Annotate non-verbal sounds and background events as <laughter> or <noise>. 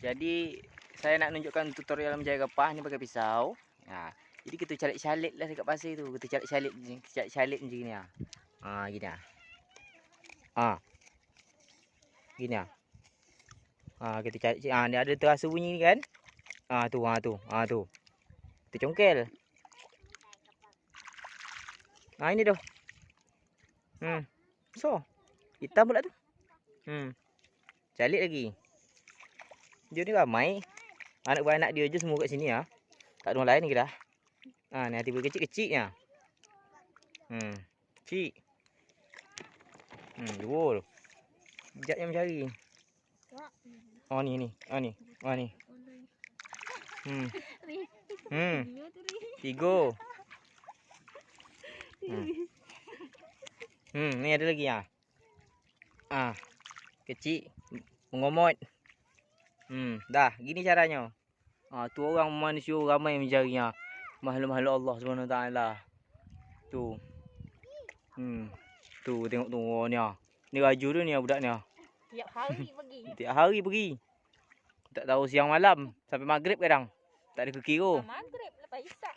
Jadi saya nak tunjukkan tutorial menjaga gapah ni pakai pisau. Ha. Jadi kita calit-calit lah dekat pasir tu. Kita calit-calit je, calit-calit macam gini ah. Ha gini ah. Ha. Gini ah. Ha kita calit ha ni ada terasa bunyi ni kan? Ha tu ha tu. Ha tu. Kita congkel. Ha ini tu. Hmm. So. Hitam pula tu. Hmm. Calit lagi. Dia ni ramai. Anak beranak dia je semua kat sini ah. Tak ada orang lain lagi dah. Ha ni hati kecil-kecilnya. Hmm. Cik. Hmm, dua. Sekejap yang mencari. Oh ni ni. Oh ni. Oh ni. Hmm. Hmm. Tiga. Hmm. Hmm, ni ada lagi ah. Ah. Kecil mengomot. Hmm, dah, gini caranya. Ah, tu orang manusia ramai yang mencarinya. Makhluk-makhluk Allah Subhanahu Taala. Tu. Hmm. Tu tengok tu oh, ni ah. Ni raju tu ni ah, budak ni ah. Tiap hari pergi. <laughs> Tiap hari pergi. Tak tahu siang malam sampai maghrib kadang. Tak ada kekira. Maghrib lepas isak.